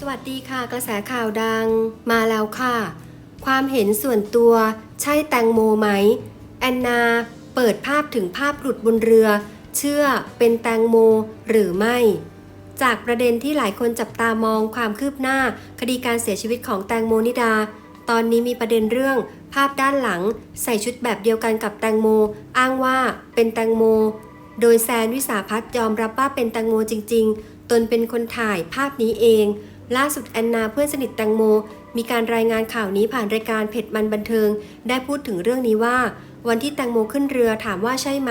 สวัสดีค่ะกระแสข่าวดังมาแล้วค่ะ ความเห็นส่วนตัวใช่แตงโมไหม แอนนาเปิดภาพถึงภาพหลุดบนเรือ เชื่อเป็นแตงโมหรือไม่ จากประเด็นที่หลายคนจับตามองความคืบหน้า คดีการเสียชีวิตของแตงโมนิดา ตอนนี้มีประเด็นเรื่อง ภาพด้านหลัง ใส่ชุดแบบเดียวกันกับแตงโม อ้างว่าเป็นแตงโม โดยแซนวิสาพัฒยอมรับว่าเป็นแตงโมจริง ๆ ตนเป็นคนถ่ายภาพนี้เอง ล่าสุดแอนนาเพื่อนสนิทแตงโม มีการรายงานข่าวนี้ผ่านรายการเผ็ดมันบันเทิง ได้พูดถึงเรื่องนี้ว่า วันที่แตงโมขึ้นเรือถามว่าใช่ไหม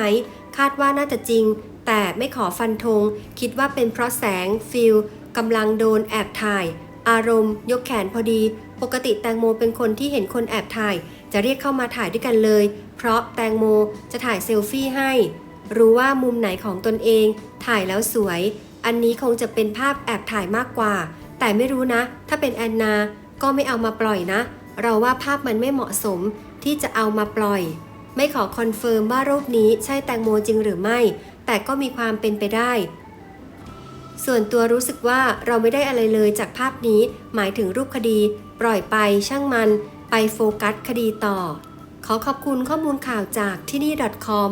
คาดว่าน่าจะจริง แต่ไม่ขอฟันธงคิดว่าเป็นเพราะแสง ฟิลกำลังโดนแอบถ่าย อารมณ์ ยกแขนพอดี ปกติแตงโมเป็นคนที่เห็นคนแอบถ่าย จะเรียกเข้ามาถ่ายด้วยกันเลย เพราะแตงโมจะถ่ายเซลฟี่ให้ รู้ว่ามุมไหนของตนเอง ถ่ายแล้วสวย อันนี้คงจะเป็นภาพแอบถ่ายมากกว่า แต่ไม่รู้นะ ถ้าเป็นแอนนาก็ไม่เอามาปล่อยนะ เราว่าภาพมันไม่เหมาะสมที่จะเอามาปล่อย ไม่ขอคอนเฟิร์มว่ารูปนี้ใช่แตงโมจริงหรือไม่ แต่ก็มีความเป็นไปได้ ส่วนตัวรู้สึกว่าเราไม่ได้อะไรเลยจากภาพนี้ หมายถึงรูปคดี ปล่อยไปช่างมัน ไปโฟกัสคดีต่อ ขอขอบคุณข้อมูลข่าวจากที่นี่ .com